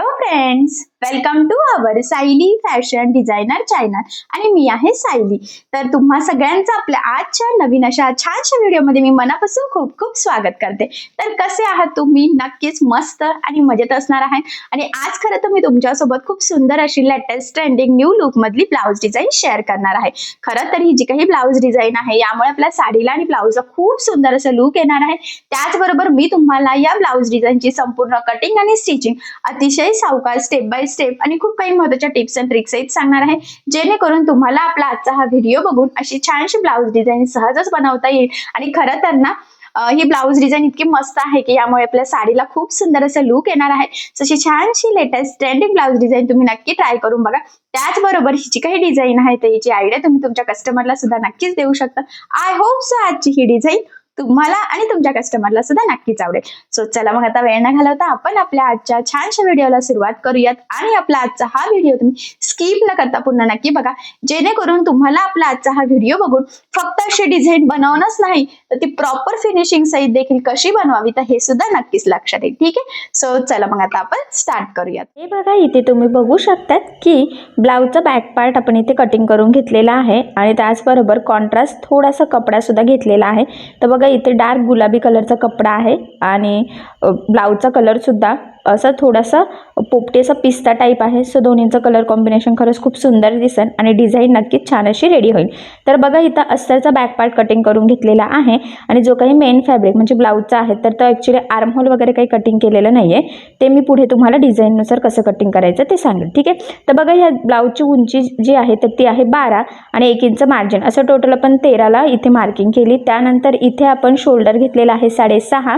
hello friends welcome to our Sayali fashion designer channel आणि मी आहे सायली तर तुम्हा सगळ्यांचं आपल्या आजच्या नवीन अशा छानशा व्हिडिओमध्ये मी मनापासून खूप खूप स्वागत करते. तर कसे आहात तुम्ही? नक्कीच मस्त आणि मजेत असणार आहे आणि आज खरं तर मी तुमच्यासोबत खूप सुंदर अशी लेटेस्ट ट्रेंडिंग न्यू लुक मधली ब्लाऊज डिझाईन शेअर करणार आहे. खरं तर ही जी काही ब्लाऊज डिझाईन आहे यामुळे आपल्या साडीला आणि ब्लाऊजला खूप सुंदर असं लुक येणार आहे. त्याचबरोबर मी तुम्हाला या ब्लाऊज डिझाईनची संपूर्ण कटिंग आणि स्टिचिंग अतिशय सावकार स्टेप बाय स्टेप आणि खूप काही महत्त्वाच्या टिप्स अँड ट्रिक्स आहेत. सांगणार आहे. जेणेकरून तुम्हाला आपला आजचा हा व्हिडिओ बघून अशी छानशी ब्लाऊज डिझाईन सहजच बनवता येईल. आणि खरं तर ना ही ब्लाऊज डिझाईन इतकी मस्त आहे की यामुळे आपल्या साडीला खूप सुंदर असं लुक येणार आहे. तशी छानशी लेटेस्ट ट्रेंडिंग ब्लाऊज डिझाईन तुम्ही नक्की ट्राय करून बघा. त्याचबरोबर ही जी काही डिझाईन आहे तर याची आयडिया तुम्ही तुमच्या कस्टमरला सुद्धा नक्कीच देऊ शकता. आय होप सो आजची ही डिझाईन तुम्हाला आणि तुमच्या कस्टमरला सुद्धा नक्कीच आवडेल. सो चला मग आता वेळ न घालवता आपण आपल्या आजच्या छानशा व्हिडिओला सुरुवात करूयात. आणि आपला आजचा हा व्हिडिओ तुम्ही स्किप न करता पूर्ण नक्की बघा. जेणेकरून तुम्हाला आपला आजचा हा व्हिडिओ बघून फक्त अशी डिझाईन बनवणंच नाही तर ती प्रॉपर फिनिशिंग सहित देखील कशी बनवावी तर हे सुद्धा नक्कीच लक्षात येईल. ठीक आहे? सो चला मग आता आपण स्टार्ट करूयात. हे बघा इथे तुम्ही बघू शकतात की ब्लाऊजचा बॅक पार्ट आपण इथे कटिंग करून घेतलेला आहे. आणि त्याचबरोबर कॉन्ट्रास्ट थोडासा कपडा सुद्धा घेतलेला आहे. तर बघा इथे डार्क गुलाबी कलरचा कपडा आहे आणि अ, ब्लाऊजचा कलरसुद्धा असा थोडासा पोपटेचा पिस्ता टाईप आहे. सो दोन्हीचं कलर कॉम्बिनेशन खरंच खूप सुंदर दिसेल आणि डिझाईन नक्कीच छान अशी रेडी होईल. तर बघा इथं अस्तरचा बॅक पार्ट कटिंग करून घेतलेला आहे आणि जो काही मेन फॅब्रिक म्हणजे ब्लाऊजचा आहे तर तो ॲक्च्युली आर्महोल वगैरे काही कटिंग केलेलं नाही आहे ते मी पुढे तुम्हाला डिझाईननुसार कसं कटिंग करायचं ते सांगेल ठीक आहे? तर बघा ह्या ब्लाऊजची उंची जी आहे तर ती आहे बारा आणि एक इंच मार्जिन असं टोटल आपण तेराला इथे मार्किंग केली. त्यानंतर इथे आपण शोल्डर घेतलेला आहे साडेसहा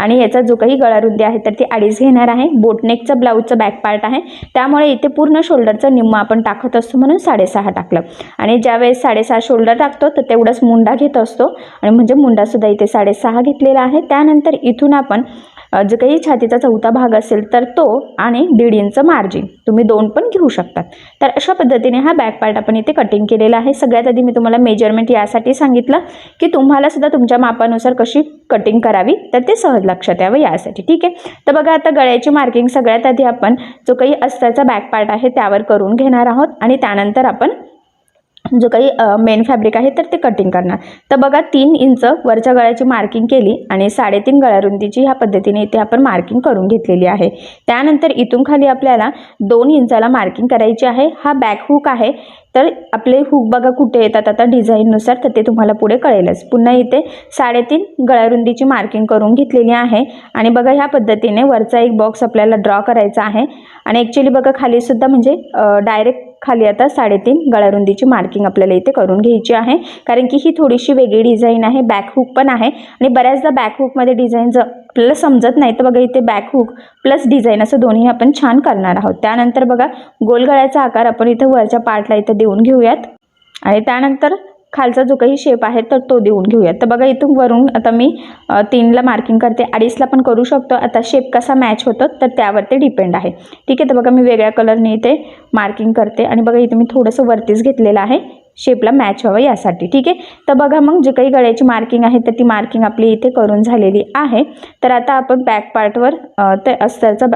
आणि याचा जो काही गळारुंदी आहे तर ती अडीच घेणार आहे. बोटनेकचं ब्लाऊजचं बॅक पार्ट आहे. त्यामुळे इथे पूर्ण शोल्डरचं निम्म आपण टाकत असतो म्हणून साडेसहा टाकलं. आणि ज्यावेळेस साडेसहा शोल्डर टाकतो तर तेवढंच मुंडा घेत असतो. आणि म्हणजे मुंडासुद्धा इथे साडेसहा घेतलेला आहे. त्यानंतर इथून आपण जो काही छातीचा चौथा भाग असेल तर तो आणि दीड इंच मार्जिन तुम्ही दोन पण घेऊ शकतात. तर अशा पद्धतीने हा बॅक पार्ट आपण इथे कटिंग केलेला आहे. सगळ्यात आधी मी तुम्हाला मेजरमेंट यासाठी सांगितलं की तुम्हाला सुद्धा तुमच्या मापानुसार कशी कटिंग करावी तर ते सहज लक्षात यावं यासाठी. ठीक आहे? तर बघा आता गळ्याची मार्किंग सगळ्यात आधी आपण जो काही अस्ताचा बॅक पार्ट आहे त्यावर करून घेणार आहोत आणि त्यानंतर आपण जो काही मेन फॅब्रिक आहे तर ते कटिंग करणार. तर बघा तीन इंच वरच्या गळ्याची मार्किंग केली आणि साडेतीन गळारुंदीची ह्या पद्धतीने इथे आपण मार्किंग करून घेतलेली आहे. त्यानंतर इथून खाली आपल्याला दोन इंचाला मार्किंग करायची आहे. हा बॅक हुक आहे. तर आपले हुक बघा कुठे येतात आता डिझाईननुसार तर ते तुम्हाला पुढे कळेलच. पुन्हा इथे साडेतीन गळ्यारुंदीची मार्किंग करून घेतलेली आहे. आणि बघा ह्या पद्धतीने वरचा एक बॉक्स आपल्याला ड्रॉ करायचा आहे. आणि ॲक्च्युली बघा खालीसुद्धा म्हणजे डायरेक्ट खाली आता साडेतीन गळारुंदीची मार्किंग आपल्याला इथे करून घ्यायची आहे. कारण की ही थोडीशी वेगळी डिझाईन आहे बॅक हुक पण आहे. आणि बऱ्याचदा बॅक हुकमध्ये डिझाईन जर आपल्याला समजत नाही तर बघा इथे बॅक हुक प्लस डिझाईन असं दोन्ही आपण छान करणार आहोत. त्यानंतर बघा गोलगळ्याचा आकार आपण इथं वरच्या पार्टला इथं देऊन घेऊयात. आणि त्यानंतर खालचा जो काही शेप आहे तर तो देऊन घेऊयात. तर बघा इथून वरून आता मी तीनला मार्किंग करते. अडीचला पण करू शकतो. आता शेप कसा मॅच होतो तर त्यावरती डिपेंड आहे. ठीक आहे तर बघा मी वेगळ्या कलरने इथे मार्किंग करते. आणि बघा इथे मी थोडंसं वरतीच घेतलेलं आहे. शेपला मॅच व्हावं यासाठी. ठीक आहे? तर बघा मग जे काही गळ्याची मार्किंग आहे तर ती मार्किंग आपली इथे करून झालेली आहे. तर आता आपण बॅक पार्टवर ते अस्तरचा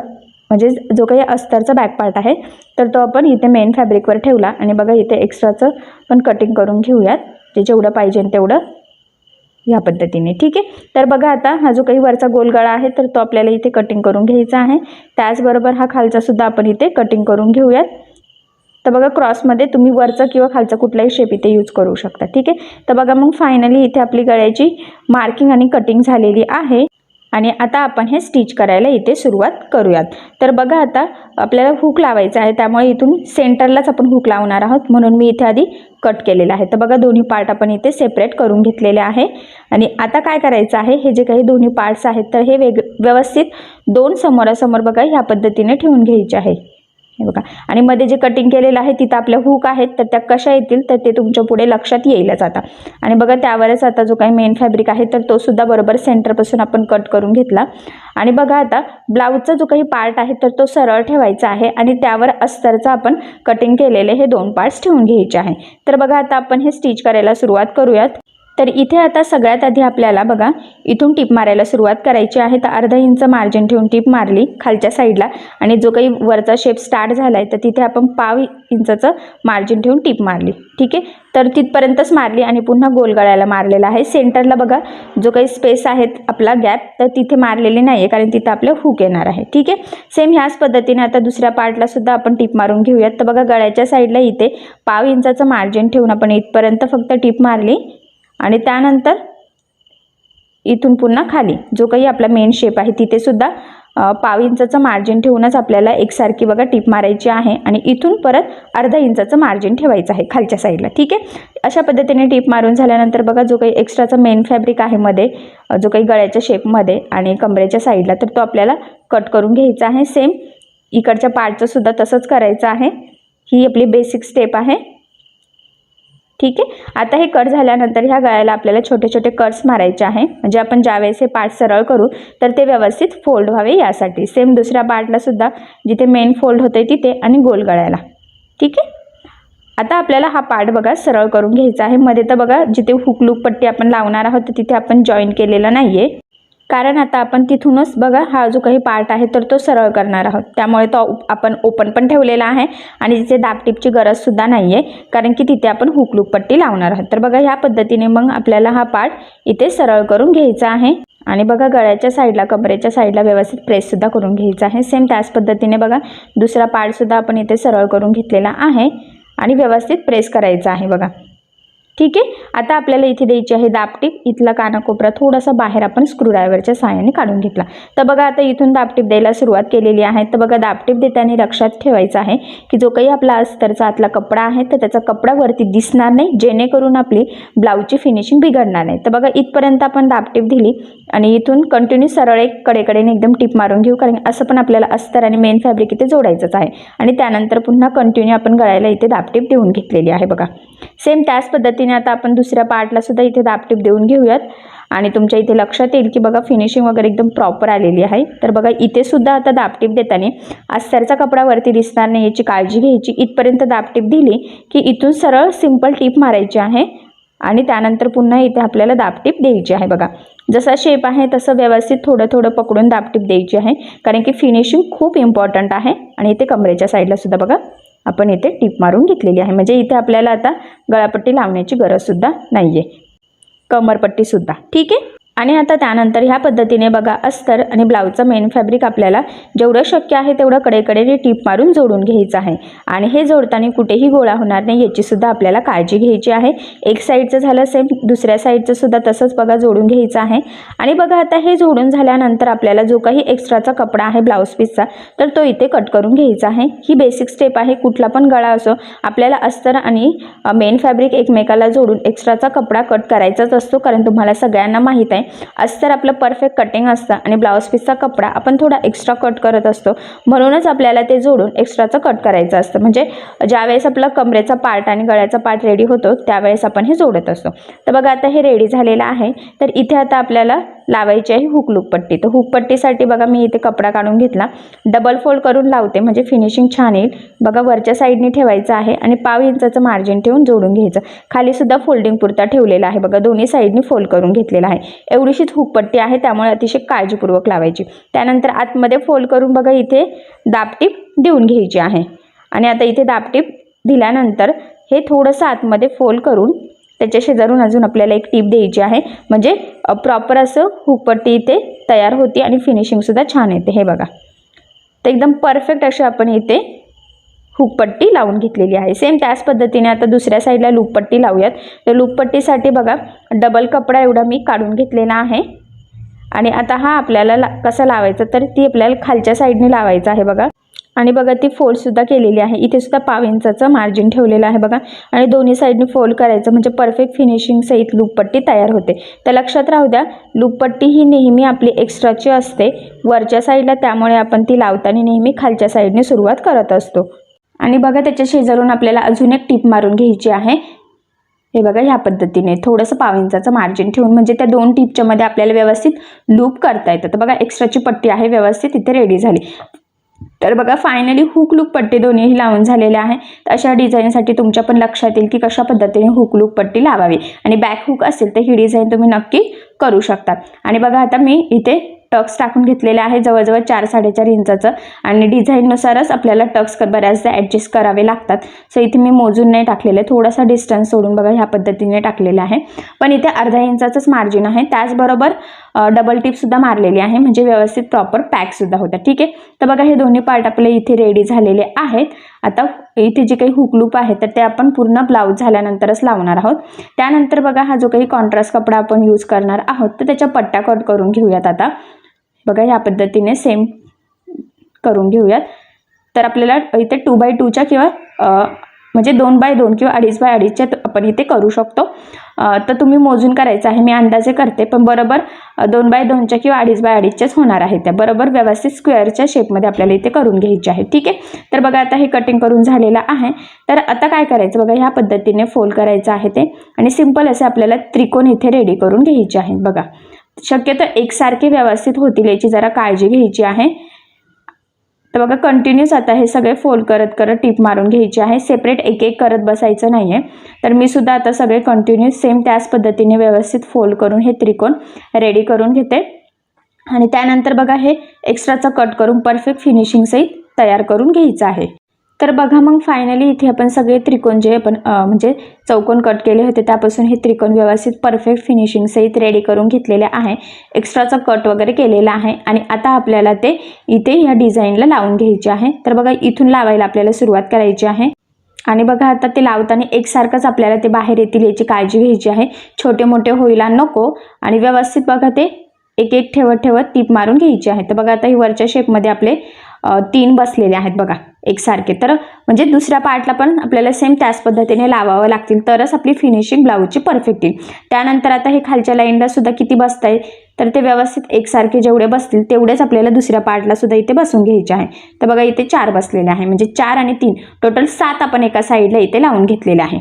म्हणजेच म्हणजे जो काही अस्तरचा बॅक पार्ट आहे तर तो आपण इथे मेन फॅब्रिकवर ठेवला. आणि बघा इथे एक्स्ट्राचं पण कटिंग करून घेऊयात. जे जेवढं पाहिजे तेवढं ह्या पद्धतीने. ठीक आहे? तर बघा आता हा जो काही वरचा गोलगळा आहे तर तो आपल्याला इथे कटिंग करून घ्यायचा आहे. त्याचबरोबर हा खालचा सुद्धा आपण इथे कटिंग करून घेऊयात. तर बघा क्रॉसमध्ये तुम्ही वरचा किंवा खालचा कुठलाही शेप इथे यूज करू शकता. ठीक आहे? तर बघा मग फायनली इथे आपली गळ्याची मार्किंग आणि कटिंग झालेली आहे. आणि आता आपण हे स्टिच करायला इथे सुरुवात करूयात. तर बघा आता आपल्याला हुक लावायचा आहे त्यामुळे इथून सेंटरलाच आपण हुक लावणार आहोत. म्हणून मी इथे आधी कट केलेलं आहे. तर बघा दोन्ही पार्ट आपण इथे सेपरेट करून घेतलेले आहे. आणि आता काय करायचं आहे हे जे काही दोन्ही पार्ट्स आहेत तर हे वेग व्यवस्थित दोन समोरासमोर बघा ह्या पद्धतीने ठेवून घ्यायचे आहे. हे बघा. आणि मध्ये जे कटिंग केलेलं आहे तिथं आपल्या हुक आहेत तर त्या कशा येतील तर ते तुमच्यापुढे लक्षात येईलच आता आणि बघा त्यावरच आता जो काही मेन फॅब्रिक आहे तर तो सुद्धा बरोबर सेंटरपासून आपण कट करून घेतला. आणि बघा आता ब्लाऊजचा जो काही पार्ट आहे तर तो सरळ ठेवायचा आहे आणि त्यावर अस्तरचा आपण कटिंग केलेले हे दोन पार्ट्स ठेवून घ्यायचे आहे. तर बघा आता आपण हे स्टिच करायला सुरुवात करूयात. तर इथे आता सगळ्यात आधी आपल्याला बघा इथून टीप मारायला सुरुवात करायची आहे. तर अर्धा इंच मार्जिन ठेवून टीप मारली खालच्या साईडला आणि जो काही वरचा शेप स्टार्ट झाला आहे तर तिथे आपण पाव इंचाचं मार्जिन ठेवून टीप मारली. ठीक आहे? तर तिथपर्यंतच मारली आणि पुन्हा गोल गळ्याला मारलेला आहे. सेंटरला बघा जो काही स्पेस आहेत आपला गॅप तर तिथे मारलेली नाही आहे कारण तिथं आपलं हुक येणार आहे. ठीक आहे? सेम ह्याच पद्धतीने आता दुसऱ्या पार्टला सुद्धा आपण टीप मारून घेऊयात. तर बघा गळ्याच्या साईडला इथे पाव इंचाचं मार्जिन ठेवून आपण इथपर्यंत फक्त टीप मारली. आणि त्यानंतर इथून पुन्हा खाली जो काही आपला मेन शेप आहे तिथेसुद्धा पाव इंचाचं मार्जिन ठेवूनच आपल्याला एकसारखी बघा टीप मारायची आहे आणि इथून परत अर्धा इंचाचं मार्जिन ठेवायचं आहे खालच्या साईडला ठीक आहे? अशा पद्धतीने टीप मारून झाल्यानंतर बघा जो काही एक्स्ट्राचा मेन फॅब्रिक आहे मध्ये जो काही गळ्याच्या शेपमध्ये आणि कमरेच्या साईडला तर तो आपल्याला कट करून घ्यायचा आहे. सेम इकडच्या पार्टचं सुद्धा तसंच करायचं आहे. ही आपली बेसिक स्टेप आहे. ठीक आहे? आता हे कट झाल्यानंतर ह्या गळ्याला आपल्याला छोटे छोटे कट्स मारायचे आहे. म्हणजे आपण ज्यावेळेस हे पार्ट सरळ करू तर ते व्यवस्थित फोल्ड व्हावे यासाठी. सेम दुसऱ्या पार्टला सुद्धा जिथे मेन फोल्ड होते तिथे आणि गोल गळ्याला. ठीक आहे? आता आपल्याला हा पार्ट बघा सरळ करून घ्यायचा आहे. मध्ये तर बघा जिथे हुकलूक पट्टी आपण लावणार आहोत तर तिथे आपण जॉईन केलेलं नाही आहे कारण आता आपण तिथूनच बघा हा जो काही पार्ट आहे तर तो सरळ करणार आहोत. त्यामुळे तो आपण ओपन पण ठेवलेला आहे आणि तिथे दाबटिपची गरजसुद्धा नाही आहे कारण की तिथे आपण हुकलूक पट्टी लावणार आहोत. तर बघा ह्या पद्धतीने मग आपल्याला हा पार्ट इथे सरळ करून घ्यायचा आहे. आणि बघा गळ्याच्या साईडला कमरेच्या साईडला व्यवस्थित प्रेससुद्धा करून घ्यायचा आहे. सेम त्याच पद्धतीने बघा दुसरा पार्टसुद्धा आपण इथे सरळ करून घेतलेला आहे आणि व्यवस्थित प्रेस करायचा आहे बघा. ठीक आहे? आता आपल्याला इथे द्यायची आहे दापटीप इथला कानाकोपरा थोडासा बाहेर आपण स्क्रूड्रायव्हरच्या सहाय्याने काढून घेतला. तर बघा आता इथून दापटीप द्यायला सुरुवात केलेली आहे. तर बघा दापटीप देताना लक्षात ठेवायचं आहे की जो काही आपला अस्तरचा आतला कपडा आहे तर त्याचा कपडा वरती दिसणार नाही जेणेकरून आपली ब्लाऊजची फिनिशिंग बिघडणार नाही. तर बघा इथपर्यंत आपण दापटीप दिली आणि इथून कंटिन्यू सरळ एक कडेकडेने एकदम टीप मारून घेऊ कारण असं पण आपल्याला अस्तर आणि मेन फॅब्रिक इथे जोडायचंच आहे. आणि त्यानंतर पुन्हा कंटिन्यू आपण गळायला इथे दापटीप देऊन घेतलेली आहे बघा. सेम त्याच पद्धतीने आता आपण दुसऱ्या पार्टला सुद्धा इथे दापटीप देऊन घेऊयात. आणि तुमच्या इथे लक्षात येईल की बघा फिनिशिंग वगैरे एकदम प्रॉपर आलेली आहे. तर बघा इथे सुद्धा आता दापटीप देताना अस्तरचा कपडा वरती दिसणार नाही याची काळजी घ्यायची. इथपर्यंत दापटीप दिली की इथून सरळ सिंपल टीप मारायची आहे. आणि त्यानंतर पुन्हा इथे आपल्याला दापटीप द्यायची आहे बघा. जसा शेप आहे तसं व्यवस्थित थोडं थोडं पकडून दापटीप द्यायची आहे. कारण की फिनिशिंग खूप इम्पॉर्टंट आहे. आणि इथे कमरेच्या साईडला सुद्धा बघा. आपण इथे टीप मारून घेतलेली आहे. म्हणजे इथे आपल्याला आता गळापट्टी लावण्याची गरजसुद्धा नाही आहे कमरपट्टीसुद्धा ठीक आहे? आणि आता त्यानंतर ह्या पद्धतीने बघा अस्तर आणि ब्लाऊजचं मेन फॅब्रिक आपल्याला जेवढं शक्य आहे तेवढं कडेकडेने टीप मारून जोडून घ्यायचं आहे. आणि हे जोडताना कुठेही गोळा होणार नाही याची सुद्धा आपल्याला काळजी घ्यायची आहे. एक साईडचं झालं सेम दुसऱ्या साईडचं सुद्धा तसंच बघा जोडून घ्यायचं आहे. आणि बघा आता हे जोडून झाल्यानंतर आपल्याला जो काही एक्स्ट्राचा कपडा आहे ब्लाऊज पीसचा तर तो इथे कट करून घ्यायचा आहे. ही बेसिक स्टेप आहे कुठला पण गळा असो आपल्याला अस्तर आणि मेन फॅब्रिक एकमेकाला जोडून एक्स्ट्राचा कपडा कट करायचाच असतो कारण तुम्हाला सगळ्यांना माहीत आहे अस्तर आपलं परफेक्ट कटिंग असतं आणि ब्लाऊज पीसचा कपडा आपण थोडा एक्स्ट्रा कट करत असतो. म्हणूनच आपल्याला ते जोडून एक्स्ट्राचं कट करायचं असतं. म्हणजे ज्यावेळेस आपला कमरेचा पार्ट आणि गळ्याचा पार्ट रेडी होतो त्यावेळेस आपण हे जोडत असतो. तर बघा आता हे रेडी झालेलं आहे. तर इथे आता आपल्याला लावायची आहे हुकलूक पट्टी तर हुकपट्टीसाठी बघा मी इथे कपडा काढून घेतला. डबल फोल्ड करून लावते म्हणजे फिनिशिंग छान येईल. बघा वरच्या साईडने ठेवायचं आहे आणि पाव इंचाचं मार्जिन ठेवून जोडून घ्यायचं. खालीसुद्धा फोल्डिंग पुरता ठेवलेला आहे. बघा दोन्ही साईडनी फोल्ड करून घेतलेला आहे. एवढीशीच हुकपट्टी आहे त्यामुळे अतिशय काळजीपूर्वक लावायची. त्यानंतर आतमध्ये फोल्ड करून बघा इथे दापटीप देऊन घ्यायची आहे. आणि आता इथे दापटीप दिल्यानंतर हे थोडंसं आतमध्ये फोल्ड करून त्याच्या शेजारून अजून आपल्याला एक टीप द्यायची आहे. म्हणजे प्रॉपर असं हुपट्टी इथे तयार होती आणि फिनिशिंगसुद्धा छान येते. हे बघा. तर एकदम परफेक्ट अशी आपण इथे हुपट्टी लावून घेतलेली आहे. सेम त्याच पद्धतीने आता दुसऱ्या साईडला लूपपट्टी लावूयात. तर लूपपट्टीसाठी बघा डबल कपडा एवढा मी काढून घेतलेला आहे. आणि आता हा आपल्याला ला कसा लावायचा तर ती आपल्याला खालच्या साईडने लावायचं आहे बघा. आणि बघा ती फोल्डसुद्धा केलेली आहे. इथे सुद्धा पाव इंचाचं मार्जिन ठेवलेलं आहे बघा. आणि दोन्ही साईडने फोल्ड करायचं म्हणजे परफेक्ट फिनिशिंग सहित लूपपट्टी तयार होते. तर लक्षात राहू द्या लूपपट्टी ही नेहमी आपली एक्स्ट्राची असते. वरच्या साईडला त्यामुळे आपण ती लावताना नेहमी खालच्या साईडने सुरुवात करत असतो. आणि बघा त्याच्या शेजारून आपल्याला अजून एक टीप मारून घ्यायची आहे. हे बघा ह्या पद्धतीने थोडंसं पाव इंचाचं मार्जिन ठेवून म्हणजे त्या दोन टीपच्या मध्ये आपल्याला व्यवस्थित लूप करता येतं. तर बघा एक्स्ट्राची पट्टी आहे व्यवस्थित इथे रेडी झाली. तर बघा फायनली हुक लूक पट्टी दोन्हीही लावून झालेल्या आहे. तर अशा डिझाईनसाठी तुमच्या पण लक्षात येईल की कशा पद्धतीने हुक लूक पट्टी लावावी. आणि बॅक हुक असेल तर ही डिझाईन तुम्ही नक्की करू शकता. आणि बघा आता मी इथे टक्स टाकून घेतलेले आहे जवळजवळ चार साडेचार इंचाचं. आणि डिझाईननुसारच आपल्याला टक्स बऱ्याचदा ॲडजस्ट करावे लागतात. सो इथे मी मोजून नाही टाकलेलं आहे. थोडासा डिस्टन्स सोडून बघा ह्या पद्धतीने टाकलेलं आहे. पण इथे अर्धा इंचाचंच मार्जिन आहे. त्याचबरोबर डबल टिपसुद्धा मारलेली आहे. म्हणजे व्यवस्थित प्रॉपर पॅकसुद्धा होता ठीक आहे? तर बघा हे दोन्ही पार्ट आपले इथे रेडी झालेले आहेत. आता इथे जे काही हुकलूप आहे तर ते आपण पूर्ण ब्लाऊज झाल्यानंतरच लावणार आहोत. त्यानंतर बघा हा जो काही कॉन्ट्रास्ट कपडा आपण यूज करणार आहोत तर त्याच्या पट्ट्या कट करून घेऊयात आता. बघा ह्या पद्धतीने सेम करून घेऊयात. तर आपल्याला इथे टू बाय टूच्या किंवा म्हणजे दोन बाय दोन किंवा अडीच बाय अडीचच्या आपण इथे करू शकतो. तर तुम्ही मोजून करायचं आहे. मी अंदाजे करते पण बरोबर दोन बाय दोनच्या किंवा अडीच बाय अडीचच्याच होणार आहे त्या. बरोबर व्यवस्थित स्क्वेअरच्या शेपमध्ये आपल्याला इथे करून घ्यायचे आहे. ठीक आहे? तर बघा आता हे कटिंग करून झालेलं आहे. तर आता काय करायचं? बघा ह्या पद्धतीने फोल्ड करायचं आहे ते. आणि सिंपल असे आपल्याला त्रिकोण इथे रेडी करून घ्यायचे आहेत. बघा शक्यतो एकसारखे व्यवस्थित होतील याची जरा काळजी घ्यायची आहे. तर बघा कंटिन्यूस आता हे सगळे फोल्ड करत करत टीप मारून घ्यायची आहे. सेपरेट एक एक करत बसायचं नाही आहे तर मी सुद्धा आता सगळे कंटिन्यूस सेम त्याच पद्धतीने व्यवस्थित फोल्ड करून हे त्रिकोण रेडी करून घेते. आणि त्यानंतर बघा हे एक्स्ट्राचं कट करून परफेक्ट फिनिशिंगसही तयार करून घ्यायचं आहे. तर बघा मग फायनली इथे आपण सगळे त्रिकोण जे आपण म्हणजे चौकोन कट केले होते त्यापासून हे त्रिकोण व्यवस्थित परफेक्ट फिनिशिंग सहित रेडी करून घेतलेले आहे. एक्स्ट्राचा कट वगैरे केलेला आहे आणि आता आपल्याला ते इथे ह्या डिझाईनला लावून घ्यायचे आहे. तर बघा इथून लावायला आपल्याला सुरुवात करायची आहे. आणि बघा आता ते लावताना एकसारखंच आपल्याला ते बाहेर येतील याची काळजी घ्यायची आहे. छोटे मोठे होईला नको आणि व्यवस्थित बघा ते एक एक ठेवत ठेवत टीप मारून घ्यायची आहे. तर बघा आता ही वरच्या शेपमध्ये आपले तीन बसलेले आहेत बघा. एकसारखे. तर म्हणजे दुसऱ्या पार्टला पण आपल्याला सेम त्याच पद्धतीने लावावं लागतील. तरच आपली फिनिशिंग ब्लाऊजची परफेक्ट येईल. त्यानंतर आता हे खालच्या लाईनला सुद्धा किती बसत आहे तर ते व्यवस्थित एकसारखे जेवढे बसतील तेवढेच आपल्याला दुसऱ्या पार्टला सुद्धा इथे बसून घ्यायचे आहे. तर बघा इथे चार बसलेले आहे. म्हणजे चार आणि तीन. टोटल सात आपण एका साईडला इथे लावून घेतलेले आहे.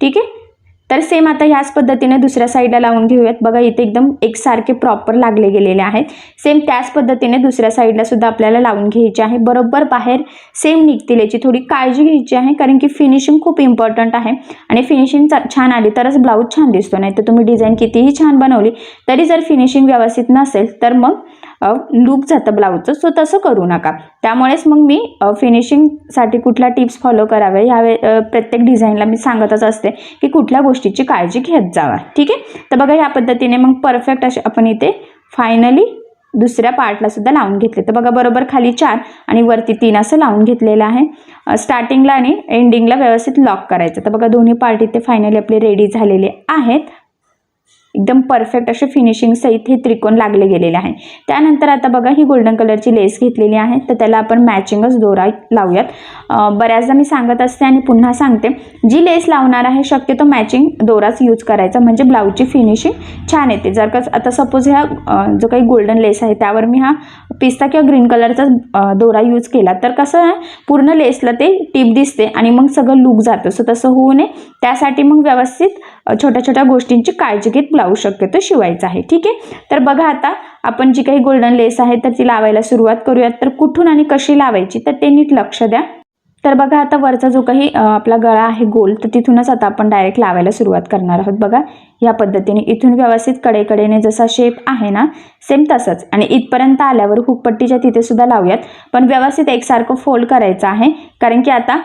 ठीक आहे? तर सेम आता ह्याच पद्धतीने दुसऱ्या साईडला लावून घेऊयात. बघा इथे एकदम एकसारखे प्रॉपर लागले गेलेले आहेत. सेम त्याच पद्धतीने दुसऱ्या साईडला सुद्धा आपल्याला लावून घ्यायचे आहे. बरोबर बाहेर सेम निघतील याची थोडी काळजी घ्यायची आहे कारण की फिनिशिंग खूप इम्पॉर्टंट आहे. आणि फिनिशिंग छान आली तरच ब्लाऊज छान दिसतो. नाही तर तुम्ही डिझाईन कितीही छान बनवली तरी जर फिनिशिंग व्यवस्थित नसेल तर मग लूक जातं ब्लाऊजचं. सो तसं करू नका. त्यामुळेच मग मी फिनिशिंगसाठी कुठल्या टिप्स फॉलो कराव्या यावे प्रत्येक डिझाईनला मी सांगतच असते की कुठल्या गोष्टीची काळजी घेत जावा. ठीक आहे? तर बघा ह्या पद्धतीने मग परफेक्ट असे आपण इथे फायनली दुसऱ्या पार्टला सुद्धा लावून घेतले. तर बघा बरोबर खाली चार आणि वरती तीन असं लावून घेतलेलं आहे. स्टार्टिंगला आणि एंडिंगला व्यवस्थित लॉक करायचं. तर बघा दोन्ही पार्ट इथे फायनली आपले रेडी झालेले आहेत. एकदम परफेक्ट असे फिनिशिंग सहित हे त्रिकोण लागले गेलेले आहे. त्यानंतर आता बघा ही गोल्डन कलरची लेस घेतलेली आहे. तर त्याला आपण मॅचिंगच दोरा लावूयात. बऱ्याचदा मी सांगत असते आणि पुन्हा सांगते. जी लेस लावणार आहे शक्यतो मॅचिंग दोराच यूज करायचा. म्हणजे ब्लाऊजची फिनिशिंग छान येते. जर का आता सपोज ह्या जो काही गोल्डन लेस आहे त्यावर मी हा पिस्ता किंवा ग्रीन कलरचा दोरा यूज केला तर कसं आहे पूर्ण लेसला ते टीप दिसते आणि मग सगळं लूक जातं. सो तसं होऊ नये. त्यासाठी मग व्यवस्थित छोट्या छोट्या गोष्टींची काळजी घेत ब्लाऊज शक्यतो शिवायचा आहे. ठीक आहे? तर बघा आता आपण जी काही गोल्डन लेस आहे तर ती लावायला सुरुवात करूयात. तर कुठून आणि कशी लावायची तर ते नीट लक्ष द्या. तर बघा आता वरचा जो काही आपला गळा आहे गोल तर तिथूनच आता आपण डायरेक्ट लावायला सुरुवात करणार आहोत. बघा या पद्धतीने इथून व्यवस्थित कडेकडेने जसा शेप आहे ना सेम तसंच. आणि इथपर्यंत आल्यावर हुकपट्टीच्या तिथे सुद्धा लावूयात. पण व्यवस्थित एकसारखं फोल्ड करायचं आहे. कारण की आता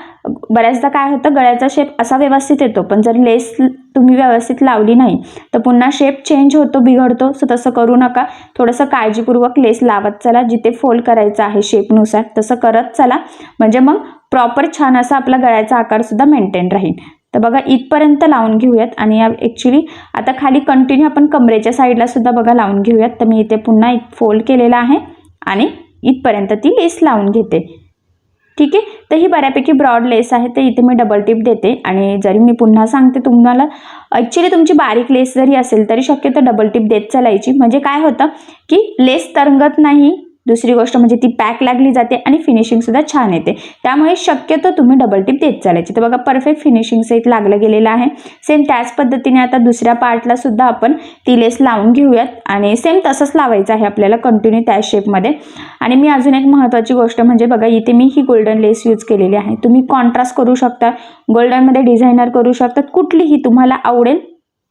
बऱ्याचदा काय होतं गळ्याचा शेप असा व्यवस्थित येतो. पण जर लेस तुम्ही व्यवस्थित लावली नाही तर पुन्हा शेप चेंज होतो बिघडतो. सो तसं करू नका. थोडंसं काळजीपूर्वक लेस लावत चला. जिथे फोल्ड करायचं आहे शेपनुसार तसं करत चला. म्हणजे मग प्रॉपर छान असा आपला गळ्याचा आकारसुद्धा मेंटेन राहील. तर बघा इथपर्यंत लावून घेऊयात आणि या ॲक्च्युली आता खाली कंटिन्यू आपण कमरेच्या साईडला सुद्धा बघा लावून घेऊयात. तर मी इथे पुन्हा एक फोल्ड केलेला आहे आणि इथपर्यंत ती लेस लावून घेते. ठीक आहे? तर ही बऱ्यापैकी ब्रॉड लेस आहे. तर इथे मी डबल टिप देते आणि जरी मी पुन्हा सांगते तुम्हाला ॲक्च्युली तुमची बारीक लेस जरी असेल तरी शक्यतो डबल टिप देत चालायची. म्हणजे काय होतं की लेस तरंगत नाही दुसरी गोष्ट म्हणजे ती पॅक लागली जाते आणि फिनिशिंगसुद्धा छान येते. त्यामुळे शक्यतो तुम्ही डबल टिप देत चालायची. तर बघा परफेक्ट फिनिशिंग सहित लागलं गेलेलं आहे. सेम त्याच पद्धतीने आता दुसऱ्या पार्टला सुद्धा आपण ती लेस लावून घेऊयात. आणि सेम तसंच लावायचं आहे आपल्याला कंटिन्यू त्या शेपमध्ये आणि मी अजून एक महत्त्वाची गोष्ट म्हणजे बघा इथे मी ही गोल्डन लेस यूज केलेली आहे. तुम्ही कॉन्ट्रास्ट करू शकता. गोल्डनमध्ये डिझायनर करू शकतात. कुठलीही तुम्हाला आवडेल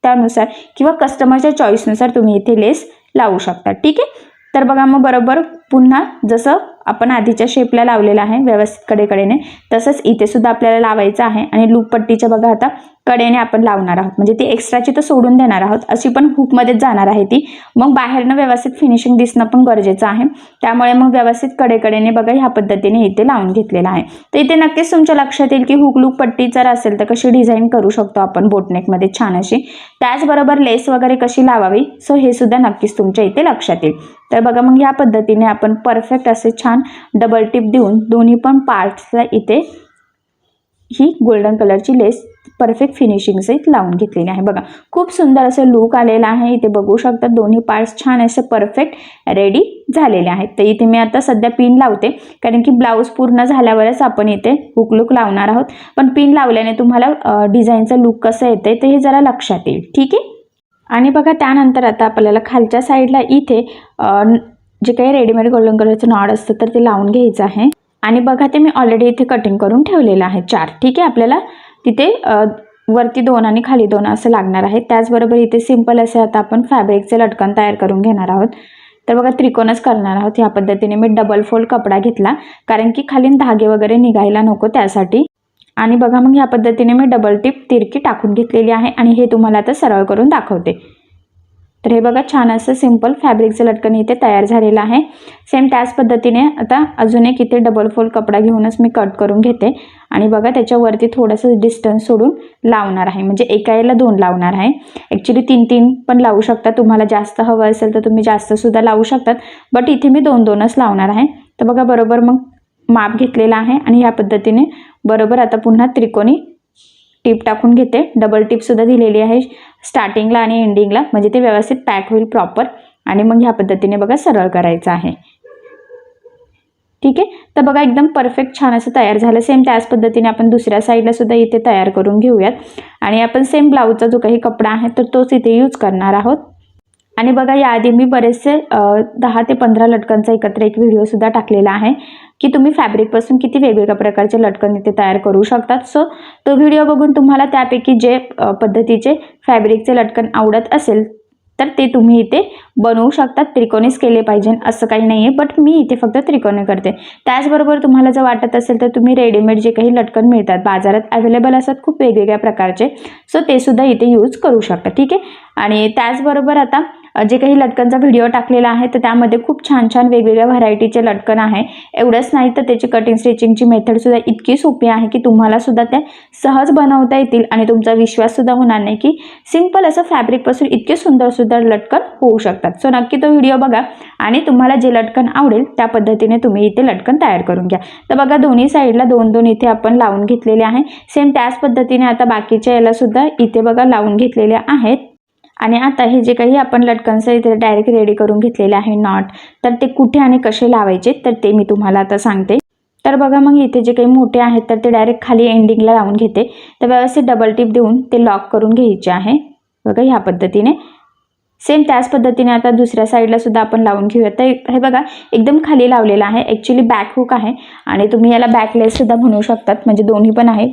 त्यानुसार किंवा कस्टमरच्या चॉईसनुसार तुम्ही इथे लेस लावू शकता. ठीक आहे? तर बघा मग बरोबर पुन्हा जसं आपण आधीच्या शेपला लावलेलं आहे व्यवस्थित कडेकडेने तसंच इथे सुद्धा आपल्याला लावायचं आहे. आणि लूप पट्टीच्या बघा आता कडेने आपण लावणार आहोत. म्हणजे ती एक्स्ट्राची तर सोडून देणार आहोत. अशी पण हुकमध्येच जाणार आहे ती. मग बाहेरनं व्यवस्थित फिनिशिंग दिसणं पण गरजेचं आहे. त्यामुळे मग व्यवस्थित कडेकडेने बघा ह्या पद्धतीने इथे लावून घेतलेलं आहे. तर इथे नक्कीच तुमच्या लक्षात येईल की हुकलूक पट्टी जर असेल तर कशी डिझाईन करू शकतो आपण बोटनेकमध्ये छान अशी. त्याचबरोबर लेस वगैरे कशी लावावी? सो हे सुद्धा नक्कीच तुमच्या इथे लक्षात येईल. तर बघा मग या पद्धतीने आपण परफेक्ट असे छान डबल टिप देऊन दोन्ही पण पार्ट्सला इथे ही गोल्डन कलरची लेस परफेक्ट फिनिशिंग सहित लावून घेतलेली आहे. बघा खूप सुंदर असं लुक आलेला आहे. इथे बघू शकता दोन्ही पार्ट्स छान असे परफेक्ट रेडी झालेले आहेत. तर इथे मी आता सध्या पिन लावते कारण की ब्लाऊज पूर्ण झाल्यावरच आपण इथे हुक लुक लावणार आहोत. पण पिन लावल्याने तुम्हाला डिझाईनचं लुक कसं येते ते हे जरा लक्षात येईल. ठीक आहे? आणि बघा त्यानंतर आता आपल्याला खालच्या साईडला इथे जे काही रेडीमेड गोल्डन कलरचं नॉड असतं तर ते लावून घ्यायचं आहे. आणि बघा ते मी ऑलरेडी इथे कटिंग करून ठेवलेलं आहे. चार. ठीक आहे आपल्याला? तिथे वरती दोन आणि खाली दोन असं लागणार आहे. त्याचबरोबर इथे सिंपल असे आता आपण फॅब्रिकचे लटकन तयार करून घेणार आहोत. तर बघा त्रिकोणच करणार आहोत. ह्या पद्धतीने मी डबल फोल्ड कपडा घेतला. कारण की खाली धागे वगैरे निघायला नको त्यासाठी. आणि बघा मग ह्या पद्धतीने मी डबल टिप तिरकी टाकून घेतलेली आहे. आणि हे तुम्हाला आता सरळ करून दाखवते. तर हे बघा छान असं सिंपल फॅब्रिकचं लटकन इथे तयार झालेलं आहे. सेम त्याच पद्धतीने आता अजून एक इथे डबल फोल्ड कपडा घेऊनच मी कट करून घेते. आणि बघा त्याच्यावरती थोडंसं डिस्टन्स सोडून लावणार आहे. म्हणजे एका याला दोन लावणार आहे. ॲक्च्युली तीन तीन पण लावू शकता. तुम्हाला जास्त हवं असेल तर तुम्ही जास्तसुद्धा लावू शकतात. बट इथे मी दोन दोनच लावणार आहे. तर बघा बरोबर मग माप घेतलेला आहे. आणि ह्या पद्धतीने बरोबर आता पुन्हा त्रिकोणी टीप टाकून घेते. डबल टीपसुद्धा दिलेली आहे स्टार्टिंगला आणि एंडिंगला म्हणजे ते व्यवस्थित पॅक होईल प्रॉपर आणि मग ह्या पद्धतीने बघा सरळ करायचं आहे. ठीक आहे? तर बघा एकदम परफेक्ट छान असं तयार झालं. सेम त्याच पद्धतीने आपण दुसऱ्या साईडला सुद्धा इथे तयार करून घेऊयात. आणि आपण सेम ब्लाऊजचा जो काही कपडा आहे तर तोच इथे यूज करणार आहोत. आणि बघा याआधी मी बरेचसे दहा ते पंधरा लटकनचा एकत्र एक व्हिडिओसुद्धा टाकलेला आहे. की तुम्ही फॅब्रिकपासून किती वेगवेगळ्या प्रकारचे लटकन इथे तयार करू शकतात. सो तो व्हिडिओ बघून तुम्हाला त्यापैकी जे पद्धतीचे फॅब्रिकचे लटकन आवडत असेल तर ते तुम्ही इथे बनवू शकतात. त्रिकोणीच केले पाहिजे असं काही नाही आहे बट मी इथे फक्त त्रिकोणी करते. त्याचबरोबर तुम्हाला जर वाटत असेल तर तुम्ही रेडीमेड जे काही लटकन मिळतात बाजारात अवेलेबल असतात खूप वेगवेगळ्या प्रकारचे. सो ते सुद्धा इथे यूज करू शकता ठीक आहे? आणि त्याचबरोबर आता जे काही लटकनचा व्हिडिओ टाकलेला आहे तर त्यामध्ये खूप छान छान वेगवेगळ्या व्हरायटीचे लटकन आहे. एवढंच नाही तर त्याची कटिंग स्टिचिंगची मेथडसुद्धा इतकी सोपी आहे की तुम्हालासुद्धा त्या सहज बनवता येतील आणि तुमचा विश्वाससुद्धा होणार नाही की सिंपल असं फॅब्रिकपासून इतके सुंदरसुद्धा लटकन होऊ शकतात. सो नक्की तो व्हिडिओ बघा आणि तुम्हाला जे लटकन आवडेल त्या पद्धतीने तुम्ही इथे लटकन तयार करून घ्या. तर बघा दोन्ही साईडला दोन दोन इथे आपण लावून घेतलेले आहे. सेम त्याच पद्धतीने आता बाकीच्या याला सुद्धा इथे बघा लावून घेतलेले आहेत. आणि आता हे जे काही आपण लटकनचं इथे डायरेक्ट रेडी करून घेतलेले आहे नॉट तर ते कुठे आणि कसे लावायचे तर ते मी तुम्हाला आता सांगते. तर बघा मग इथे जे काही मोठे आहेत तर ते डायरेक्ट खाली एंडिंगला लावून घेते. तर व्यवस्थित डबल टिप देऊन ते लॉक करून घ्यायचे आहे. बघा ह्या पद्धतीने. सेम त्याच पद्धतीने आता दुसऱ्या साईडला सुद्धा आपण लावून घेऊया तर हे बघा एकदम खाली लावलेलं आहे. ॲक्च्युली बॅक हुक आहे. आणि तुम्ही याला बॅकलेस सुद्धा म्हणू शकतात. म्हणजे दोन्ही पण आहे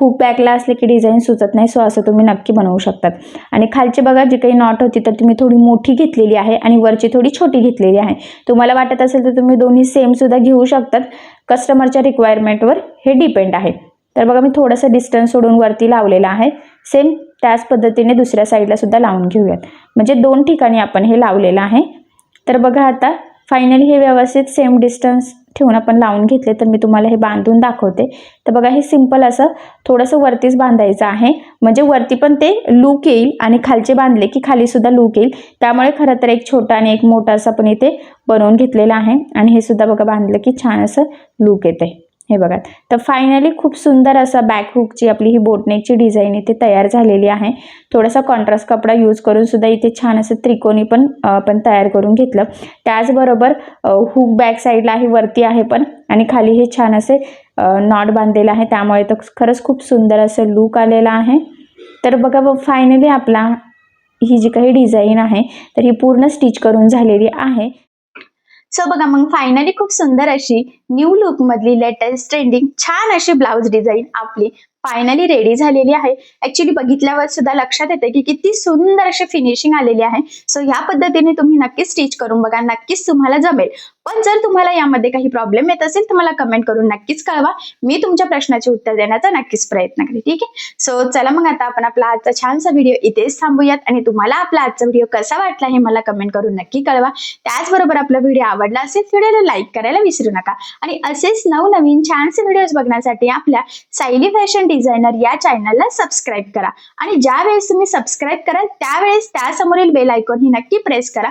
हुक बॅकला असले की डिझाईन सुचत नाही. सो असं तुम्ही नक्की बनवू शकतात. आणि खालचे बघा जी काही नॉट होती तर तुम्ही थोडी मोठी घेतलेली आहे आणि वरची थोडी छोटी घेतलेली आहे. तुम्हाला वाटत असेल तर तुम्ही दोन्ही सेमसुद्धा घेऊ शकतात. कस्टमरच्या रिक्वायरमेंटवर हे डिपेंड आहे. तर बघा मी थोडंसं डिस्टन्स सोडून वरती लावलेलं आहे. सेम त्याच पद्धतीने दुसऱ्या साईडला सुद्धा लावून घेऊयात. म्हणजे दोन ठिकाणी आपण हे लावलेलं आहे. तर बघा आता फायनली हे व्यवस्थित सेम डिस्टन्स ठेवून आपण लावून घेतले तर मी तुम्हाला हे बांधून दाखवते. तर बघा हे सिंपल असं थोडंसं वरतीच बांधायचं आहे. म्हणजे वरती पण ते लूक येईल आणि खालचे बांधले की खाली सुद्धा लूक येईल. त्यामुळे खरं तर एक छोटा आणि एक मोठा असं पण इथे बनवून घेतलेलं आहे. आणि हे सुद्धा बघा बांधलं की छान असं लूक येते. हे बघा. तर फायनली खूप सुंदर असं बॅक हुकची आपली ही बोटनेकची डिझाईन इथे तयार झालेली आहे. थोडासा कॉन्ट्रास्ट कपडा यूज करून सुद्धा इथे छान असं त्रिकोणी पण आपण तयार करून घेतलं. त्याचबरोबर हुक बॅक साईडला आहे वरती आहे पण आणि खाली हे छान असे नॉट बांधलेलं आहे. त्यामुळे तर खरंच खूप सुंदर असं लूक आलेला आहे. तर बघा फायनली आपला ही जी काही डिझाईन आहे तर ही पूर्ण स्टिच करून झालेली आहे. सो बघा मग फायनली खूप सुंदर अशी न्यू लुक मधली लेटेस्ट ट्रेंडिंग छान अशी ब्लाऊज डिझाईन आपली फायनली रेडी झालेली आहे. ऍक्च्युली बघितल्यावर सुद्धा लक्षात येते की किती सुंदर अशी फिनिशिंग आलेली आहे. सो ह्या पद्धतीने तुम्ही नक्कीच स्टिच करून बघा नक्कीच तुम्हाला जमेल. पण जर तुम्हाला यामध्ये काही प्रॉब्लेम येत असेल तर मला कमेंट करून नक्कीच कळवा. मी तुमच्या प्रश्नाचे उत्तर देण्याचा नक्कीच प्रयत्न करेन ठीक आहे? सो चला मग आता आपण आपला आजचा छानसा व्हिडिओ इथेच थांबूयात आणि तुम्हाला आपला आजचा व्हिडिओ कसा वाटला हे मला कमेंट करून नक्की कळवा. त्याचबरोबर आपला व्हिडिओ आवडला असेल व्हिडिओला लाईक करायला विसरू नका. आणि असेच नवनवीन छानसे व्हिडिओज बघण्यासाठी आपल्या सायली फॅशन डिझायनर या चॅनलला सबस्क्राईब करा. आणि ज्या वेळेस तुम्ही सबस्क्राईब कराल त्यावेळेस त्यासमोरील बेल आयकॉन ही नक्की प्रेस करा.